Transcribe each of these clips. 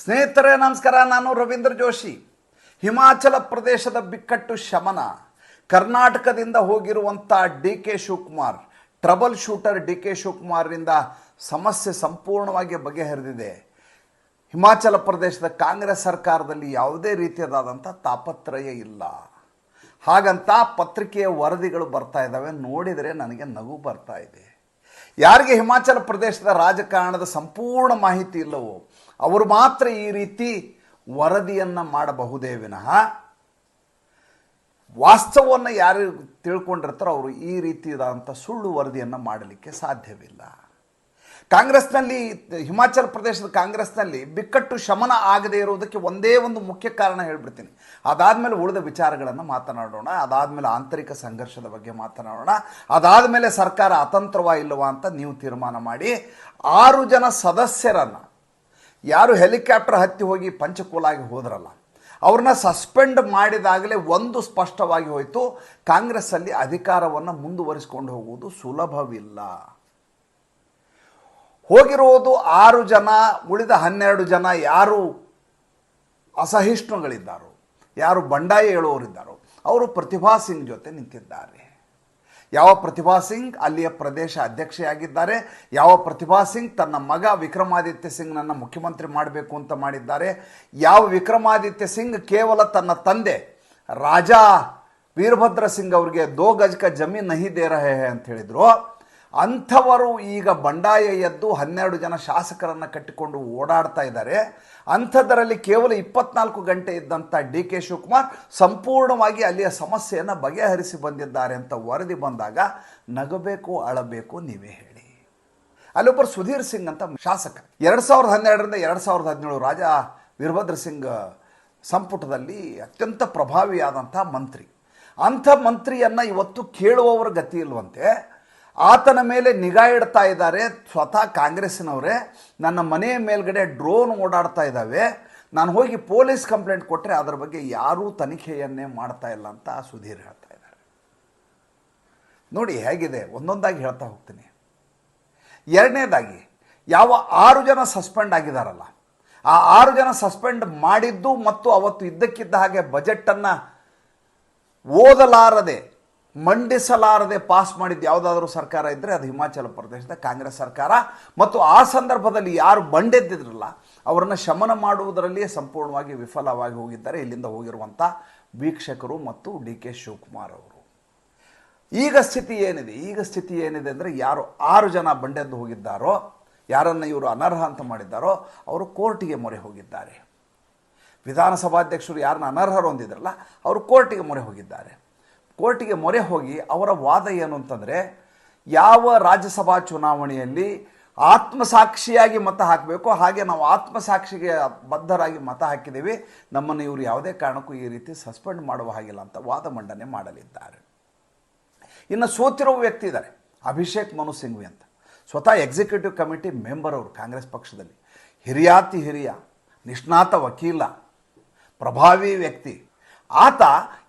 ಸ್ನೇಹಿತರೇ, ನಮಸ್ಕಾರ. ನಾನು ರವೀಂದ್ರ ಜೋಶಿ. ಹಿಮಾಚಲ ಪ್ರದೇಶದ ಬಿಕ್ಕಟ್ಟು ಶಮನ. ಕರ್ನಾಟಕದಿಂದ ಹೋಗಿರುವಂಥ D K Shivakumar, trouble shooter D K ಶಿವಕುಮಾರ್ರಿಂದ ಸಮಸ್ಯೆ ಸಂಪೂರ್ಣವಾಗಿ ಬಗೆಹರಿದಿದೆ. ಹಿಮಾಚಲ ಪ್ರದೇಶದ ಕಾಂಗ್ರೆಸ್ ಸರ್ಕಾರದಲ್ಲಿ ಯಾವುದೇ ರೀತಿಯದಾದಂಥ ತಾಪತ್ರಯ ಇಲ್ಲ. ಹಾಗಂತ ಪತ್ರಿಕೆಯ ವರದಿಗಳು ಬರ್ತಾ ಇದ್ದಾವೆ ನೋಡಿದರೆ ನನಗೆ ನಗು ಬರ್ತಾ ಇದೆ. ಯಾರಿಗೆ ಹಿಮಾಚಲ ಪ್ರದೇಶದ ರಾಜಕಾರಣದ ಸಂಪೂರ್ಣ ಮಾಹಿತಿ ಇಲ್ಲವೋ ಅವರು ಮಾತ್ರ ಈ ರೀತಿ ವರದಿಯನ್ನು ಮಾಡಬಹುದೇ ವಿನಃ ವಾಸ್ತವವನ್ನು ಯಾರು ತಿಳ್ಕೊಂಡಿರ್ತಾರೋ ಅವರು ಈ ರೀತಿಯಾದಂಥ ಸುಳ್ಳು ವರದಿಯನ್ನು ಮಾಡಲಿಕ್ಕೆ ಸಾಧ್ಯವಿಲ್ಲ. ಕಾಂಗ್ರೆಸ್ನಲ್ಲಿ ಹಿಮಾಚಲ ಪ್ರದೇಶದ ಕಾಂಗ್ರೆಸ್ನಲ್ಲಿ ಬಿಕ್ಕಟ್ಟು ಶಮನ ಆಗದೇ ಇರುವುದಕ್ಕೆ ಒಂದೇ ಒಂದು ಮುಖ್ಯ ಕಾರಣ ಹೇಳ್ಬಿಡ್ತೀನಿ. ಅದಾದಮೇಲೆ ಉಳಿದ ವಿಚಾರಗಳನ್ನು ಮಾತನಾಡೋಣ, ಅದಾದಮೇಲೆ ಆಂತರಿಕ ಸಂಘರ್ಷದ ಬಗ್ಗೆ ಮಾತನಾಡೋಣ, ಅದಾದಮೇಲೆ ಸರ್ಕಾರ ಅತಂತ್ರವ ಇಲ್ಲವಾ ಅಂತ ನೀವು ತೀರ್ಮಾನ ಮಾಡಿ, ಆರು ಜನ ಸದಸ್ಯರನ್ನು ಯಾರು ಹೆಲಿಕಾಪ್ಟರ್ ಹತ್ತಿ ಹೋಗಿ ಪಂಚಕೂಲಾಗಿ ಹೋದ್ರಲ್ಲ, ಅವ್ರನ್ನ ಸಸ್ಪೆಂಡ್ ಮಾಡಿದಾಗಲೇ ಒಂದು ಸ್ಪಷ್ಟವಾಗಿ ಹೋಯಿತು, ಕಾಂಗ್ರೆಸ್ಸಲ್ಲಿ ಅಧಿಕಾರವನ್ನು ಮುಂದುವರಿಸಿಕೊಂಡು ಹೋಗುವುದು ಸುಲಭವಿಲ್ಲ. ಹೋಗಿರುವುದು ಆರು ಜನ, ಉಳಿದ ಹನ್ನೆರಡು ಜನ ಯಾರು ಅಸಹಿಷ್ಣುಗಳಿದ್ದಾರೋ, ಯಾರು ಬಂಡಾಯ ಹೇಳುವವರಿದ್ದಾರೋ ಅವರು ಪ್ರತಿಭಾ ಸಿಂಗ್ ಜೊತೆ ನಿಂತಿದ್ದಾರೆ. ಯಾವ ಪ್ರತಿಭಾ ಸಿಂಗ್ ಅಲ್ಲಿಯ ಪ್ರದೇಶ ಅಧ್ಯಕ್ಷೆಯಾಗಿದ್ದಾರೆ? ಯಾವ ಪ್ರತಿಭಾ ಸಿಂಗ್ ತನ್ನ ಮಗ ವಿಕ್ರಮಾದಿತ್ಯ ಸಿಂಗ್ ನನ್ನ ಮುಖ್ಯಮಂತ್ರಿ ಮಾಡಬೇಕು ಅಂತ ಮಾಡಿದ್ದಾರೆ? ಯಾವ ವಿಕ್ರಮಾದಿತ್ಯ ಸಿಂಗ್ ಕೇವಲ ತನ್ನ ತಂದೆ ರಾಜ ವೀರಭದ್ರ ಸಿಂಗ್ ಅವರಿಗೆ ದೋ ಗಜ್ ಕ ಜಮೀನ್ ನಹಿ ದೇ ರಹೆ ಹೈ ಅಂತ ಹೇಳಿದ್ರು? ಅಂಥವರು ಈಗ ಬಂಡಾಯ ಎದ್ದು ಹನ್ನೆರಡು ಜನ ಶಾಸಕರನ್ನು ಕಟ್ಟಿಕೊಂಡು ಓಡಾಡ್ತಾ ಇದ್ದಾರೆ. ಅಂಥದ್ದರಲ್ಲಿ ಕೇವಲ ಇಪ್ಪತ್ನಾಲ್ಕು ಗಂಟೆ ಇದ್ದಂಥ ಡಿ ಕೆ ಶಿವಕುಮಾರ್ ಸಂಪೂರ್ಣವಾಗಿ ಅಲ್ಲಿಯ ಸಮಸ್ಯೆಯನ್ನು ಬಗೆಹರಿಸಿ ಬಂದಿದ್ದಾರೆ ಅಂತ ವರದಿ ಬಂದಾಗ, ನಗಬೇಕು, ಅಳಬೇಕು, ನೀವೇ ಹೇಳಿ. ಅಲ್ಲೊಬ್ಬರು ಸುಧೀರ್ ಸಿಂಗ್ ಅಂತ ಶಾಸಕ. ಎರಡು ಸಾವಿರದ ಹನ್ನೆರಡರಿಂದ ಎರಡು ಸಾವಿರದ ಹದಿನೇಳು ರಾಜ ವೀರಭದ್ರ ಸಿಂಗ್ ಸಂಪುಟದಲ್ಲಿ ಅತ್ಯಂತ ಪ್ರಭಾವಿಯಾದಂಥ ಮಂತ್ರಿ. ಅಂಥ ಮಂತ್ರಿಯನ್ನು ಇವತ್ತು ಕೇಳುವವರ ಗತಿ ಇಲ್ವಂತೆ ಆತನ ಮೇಲೆ ನಿಗಾ ಇಡ್ತಾ ಇದ್ದಾರೆ. ಸ್ವತಃ ಕಾಂಗ್ರೆಸ್ಸಿನವರೇ, ನನ್ನ ಮನೆಯ ಮೇಲ್ಗಡೆ ಡ್ರೋನ್ ಓಡಾಡ್ತಾ ಇದ್ದಾವೆ. ನಾನು ಹೋಗಿ ಪೊಲೀಸ್ ಕಂಪ್ಲೇಂಟ್ ಕೊಟ್ಟರೆ ಅದರ ಬಗ್ಗೆ ಯಾರೂ ತನಿಖೆಯನ್ನೇ ಮಾಡ್ತಾ ಇಲ್ಲ ಅಂತ ಸುಧೀರ್ ಹೇಳ್ತಾ ಇದ್ದಾರೆ. ನೋಡಿ ಹೇಗಿದೆ, ಒಂದೊಂದಾಗಿ ಹೇಳ್ತಾ ಹೋಗ್ತೀನಿ. ಎರಡನೇದಾಗಿ, ಯಾವ ಆರು ಜನ ಸಸ್ಪೆಂಡ್ ಆಗಿದಾರಲ್ಲ, ಆ ಆರು ಜನ ಸಸ್ಪೆಂಡ್ ಮಾಡಿದ್ದು ಮತ್ತು ಅವತ್ತು ಇದ್ದಕ್ಕಿದ್ದ ಹಾಗೆ ಬಜೆಟನ್ನು ಓದಲಾರದೆ ಮಂಡಿಸಲಾರದೆ ಪಾಸ್ ಮಾಡಿದ್ದು ಯಾವುದಾದ್ರೂ ಸರ್ಕಾರ ಇದ್ದರೆ ಅದು ಹಿಮಾಚಲ ಪ್ರದೇಶದ ಕಾಂಗ್ರೆಸ್ ಸರ್ಕಾರ. ಮತ್ತು ಆ ಸಂದರ್ಭದಲ್ಲಿ ಯಾರು ಬಂಡೆದ್ದಿದ್ರಲ್ಲ, ಅವರನ್ನು ಶಮನ ಮಾಡುವುದರಲ್ಲಿಯೇ ಸಂಪೂರ್ಣವಾಗಿ ವಿಫಲವಾಗಿ ಹೋಗಿದ್ದಾರೆ ಇಲ್ಲಿಂದ ಹೋಗಿರುವಂಥ ವೀಕ್ಷಕರು ಮತ್ತು ಡಿ ಕೆ ಶಿವಕುಮಾರ್ ಅವರು. ಈಗ ಸ್ಥಿತಿ ಏನಿದೆ? ಈಗ ಸ್ಥಿತಿ ಏನಿದೆ ಅಂದರೆ ಯಾರು ಆರು ಜನ ಬಂಡೆದ್ದು ಹೋಗಿದ್ದಾರೋ, ಯಾರನ್ನು ಇವರು ಅನರ್ಹ ಅಂತ ಮಾಡಿದ್ದಾರೋ, ಅವರು ಕೋರ್ಟಿಗೆ ಮೊರೆ ಹೋಗಿದ್ದಾರೆ. ವಿಧಾನಸಭಾಧ್ಯಕ್ಷರು ಯಾರನ್ನ ಅನರ್ಹರು ಹೊಂದಿದ್ರಲ್ಲ, ಅವರು ಕೋರ್ಟಿಗೆ ಮೊರೆ ಹೋಗಿದ್ದಾರೆ. ಕೋರ್ಟಿಗೆ ಮೊರೆ ಹೋಗಿ ಅವರ ವಾದ ಏನು ಅಂತಂದರೆ, ಯಾವ ರಾಜ್ಯಸಭಾ ಚುನಾವಣೆಯಲ್ಲಿ ಆತ್ಮಸಾಕ್ಷಿಯಾಗಿ ಮತ ಹಾಕಬೇಕು, ಹಾಗೆ ನಾವು ಆತ್ಮಸಾಕ್ಷಿಗೆ ಬದ್ಧರಾಗಿ ಮತ ಹಾಕಿದ್ದೀವಿ, ನಮ್ಮನ್ನು ಇವರು ಯಾವುದೇ ಕಾರಣಕ್ಕೂ ಈ ರೀತಿ ಸಸ್ಪೆಂಡ್ ಮಾಡುವ ಹಾಗಿಲ್ಲ ಅಂತ ವಾದ ಮಂಡನೆ ಮಾಡಲಿದ್ದಾರೆ. ಇನ್ನು ಸೋತಿರುವ ವ್ಯಕ್ತಿ ಇದ್ದಾರೆ ಅಭಿಷೇಕ್ ಮನು ಸಿಂಘ್ವಿ ಅಂತ. ಸ್ವತಃ ಎಕ್ಸಿಕ್ಯೂಟಿವ್ ಕಮಿಟಿ ಮೆಂಬರ್ ಅವರು ಕಾಂಗ್ರೆಸ್ ಪಕ್ಷದಲ್ಲಿ. ಹಿರಿಯಾತಿ ಹಿರಿಯ, ನಿಷ್ಣಾತ ವಕೀಲ, ಪ್ರಭಾವಿ ವ್ಯಕ್ತಿ ಆತ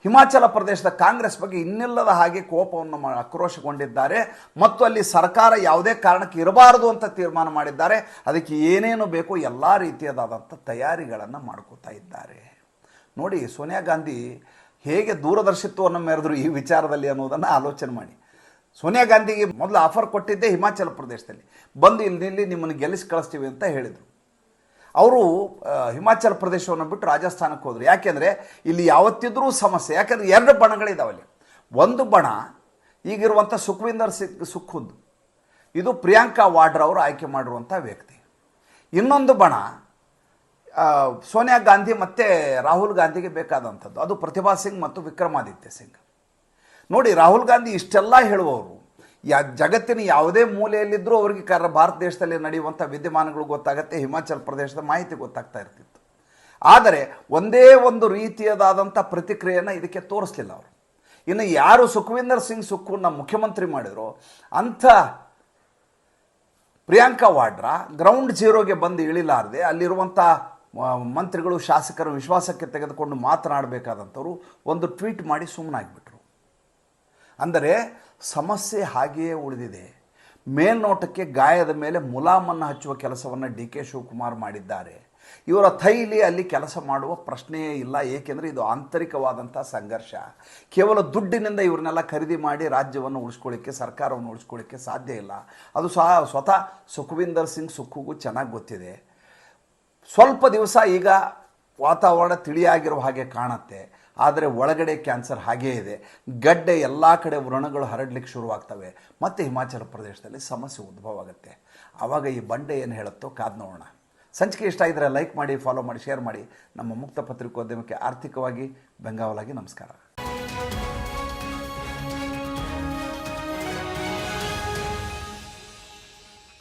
ಹಿಮಾಚಲ ಪ್ರದೇಶದ ಕಾಂಗ್ರೆಸ್ ಬಗ್ಗೆ ಇನ್ನಿಲ್ಲದ ಹಾಗೆ ಕೋಪವನ್ನು ಆಕ್ರೋಶಗೊಂಡಿದ್ದಾರೆ. ಮತ್ತು ಅಲ್ಲಿ ಸರ್ಕಾರ ಯಾವುದೇ ಕಾರಣಕ್ಕೆ ಇರಬಾರದು ಅಂತ ತೀರ್ಮಾನ ಮಾಡಿದ್ದಾರೆ. ಅದಕ್ಕೆ ಏನೇನು ಬೇಕೋ ಎಲ್ಲ ರೀತಿಯದಾದಂಥ ತಯಾರಿಗಳನ್ನು ಮಾಡ್ಕೋತಾ ಇದ್ದಾರೆ. ನೋಡಿ, ಸೋನಿಯಾ ಗಾಂಧಿ ಹೇಗೆ ದೂರದರ್ಶಿತ್ವವನ್ನು ಮೆರೆದ್ರು ಈ ವಿಚಾರದಲ್ಲಿ ಅನ್ನೋದನ್ನು ಆಲೋಚನೆ ಮಾಡಿ. ಸೋನಿಯಾ ಗಾಂಧಿಗೆ ಮೊದಲು ಆಫರ್ ಕೊಟ್ಟಿದ್ದೆ ಹಿಮಾಚಲ ಪ್ರದೇಶದಲ್ಲಿ. ಬಂದು ಇಲ್ಲಿ ನಿಮ್ಮನ್ನು ಗೆಲ್ಲಿಸಿ ಕಳಿಸ್ತೀವಿ ಅಂತ ಹೇಳಿದರು. ಅವರು ಹಿಮಾಚಲ ಪ್ರದೇಶವನ್ನು ಬಿಟ್ಟು ರಾಜಸ್ಥಾನಕ್ಕೆ ಹೋದರು. ಯಾಕೆಂದರೆ ಇಲ್ಲಿ ಯಾವತ್ತಿದ್ರೂ ಸಮಸ್ಯೆ. ಯಾಕೆಂದರೆ ಎರಡು ಬಣಗಳಿದ್ದಾವೆ ಅಲ್ಲಿ ಒಂದು ಬಣ ಈಗಿರುವಂಥ ಸುಖವಿಂದರ್ ಸಿಂಗ್, ಸುಖುದ್. ಇದು ಪ್ರಿಯಾಂಕಾ ವಾಡ್ರಾ ಅವರು ಆಯ್ಕೆ ಮಾಡಿರುವಂಥ ವ್ಯಕ್ತಿ. ಇನ್ನೊಂದು ಬಣ ಸೋನಿಯಾ ಗಾಂಧಿ ಮತ್ತು ರಾಹುಲ್ ಗಾಂಧಿಗೆ ಬೇಕಾದಂಥದ್ದು. ಅದು ಪ್ರತಿಭಾ ಸಿಂಗ್ ಮತ್ತು ವಿಕ್ರಮಾದಿತ್ಯ ಸಿಂಗ್. ನೋಡಿ, ರಾಹುಲ್ ಗಾಂಧಿ ಇಷ್ಟೆಲ್ಲ ಹೇಳುವವರು ಯಾ ಜಗತ್ತಿನ ಯಾವುದೇ ಮೂಲೆಯಲ್ಲಿದ್ದರೂ ಅವರಿಗೆ ಕರ ಭಾರತ ದೇಶದಲ್ಲಿ ನಡೆಯುವಂಥ ವಿದ್ಯಮಾನಗಳು ಗೊತ್ತಾಗುತ್ತೆ, ಹಿಮಾಚಲ ಪ್ರದೇಶದ ಮಾಹಿತಿ ಗೊತ್ತಾಗ್ತಾ ಇರ್ತಿತ್ತು. ಆದರೆ ಒಂದೇ ಒಂದು ರೀತಿಯದಾದಂಥ ಪ್ರತಿಕ್ರಿಯೆಯನ್ನು ಇದಕ್ಕೆ ತೋರಿಸ್ಲಿಲ್ಲ ಅವರು. ಇನ್ನು ಯಾರು ಸುಖವಿಂದರ್ ಸಿಂಗ್ ಸುಖುನ್ನ ಮುಖ್ಯಮಂತ್ರಿ ಮಾಡಿದ್ರು, ಅಂಥ ಪ್ರಿಯಾಂಕಾ ವಾಡ್ರಾ ಗ್ರೌಂಡ್ ಜೀರೋಗೆ ಬಂದು ಇಳಿಲಾರದೆ ಅಲ್ಲಿರುವಂಥ ಮಂತ್ರಿಗಳು, ಶಾಸಕರ ವಿಶ್ವಾಸಕ್ಕೆ ತೆಗೆದುಕೊಂಡು ಮಾತನಾಡಬೇಕಾದಂಥವ್ರು ಒಂದು ಟ್ವೀಟ್ ಮಾಡಿ ಸುಮ್ಮನಾಗಿಬಿಟ್ರು ಅಂದರೆ ಸಮಸ್ಯೆ ಹಾಗೆಯೇ ಉಳಿದಿದೆ. ಮೇಲ್ನೋಟಕ್ಕೆ ಗಾಯದ ಮೇಲೆ ಮುಲಾಮನ್ನು ಹಚ್ಚುವ ಕೆಲಸವನ್ನು ಡಿ ಕೆ ಶಿವಕುಮಾರ್ ಮಾಡಿದ್ದಾರೆ. ಇವರ ಥೈಲಿ ಅಲ್ಲಿ ಕೆಲಸ ಮಾಡುವ ಪ್ರಶ್ನೆಯೇ ಇಲ್ಲ, ಏಕೆಂದರೆ ಇದು ಆಂತರಿಕವಾದಂಥ ಸಂಘರ್ಷ. ಕೇವಲ ದುಡ್ಡಿನಿಂದ ಇವ್ರನ್ನೆಲ್ಲ ಖರೀದಿ ಮಾಡಿ ರಾಜ್ಯವನ್ನು ಉಳಿಸ್ಕೊಳ್ಳಿಕ್ಕೆ, ಸರ್ಕಾರವನ್ನು ಉಳಿಸ್ಕೊಳ್ಳಿಕ್ಕೆ ಸಾಧ್ಯ ಇಲ್ಲ. ಅದು ಸಹ ಸ್ವತಃ ಸುಖವಿಂದರ್ ಸಿಂಗ್ ಸುಖುಗೂ ಚೆನ್ನಾಗಿ ಗೊತ್ತಿದೆ. ಸ್ವಲ್ಪ ದಿವಸ ಈಗ ವಾತಾವರಣ ತಿಳಿಯಾಗಿರುವ ಹಾಗೆ ಕಾಣುತ್ತೆ. ಆದರೆ ಒಳಗಡೆ ಕ್ಯಾನ್ಸರ್ ಹಾಗೇ ಇದೆ. ಗಡ್ಡೆ ಎಲ್ಲ ಕಡೆ ವ್ರಣಗಳು ಹರಡಲಿಕ್ಕೆ ಶುರುವಾಗ್ತವೆ. ಮತ್ತು ಹಿಮಾಚಲ ಪ್ರದೇಶದಲ್ಲಿ ಸಮಸ್ಯೆ ಉದ್ಭವ ಆಗುತ್ತೆ. ಆವಾಗ ಈ ಬಂಡೆ ಏನು ಹೇಳುತ್ತೋ ಕಾದು ನೋಡೋಣ. ಸಂಚಿಕೆ ಇಷ್ಟ ಇದ್ದರೆ ಲೈಕ್ ಮಾಡಿ ಫಾಲೋ ಮಾಡಿ ಶೇರ್ ಮಾಡಿ. ನಮ್ಮ ಮುಕ್ತ ಪತ್ರಿಕೋದ್ಯಮಕ್ಕೆ ಆರ್ಥಿಕವಾಗಿ ಬೆಂಗಾವಲಾಗಿ ನಮಸ್ಕಾರ.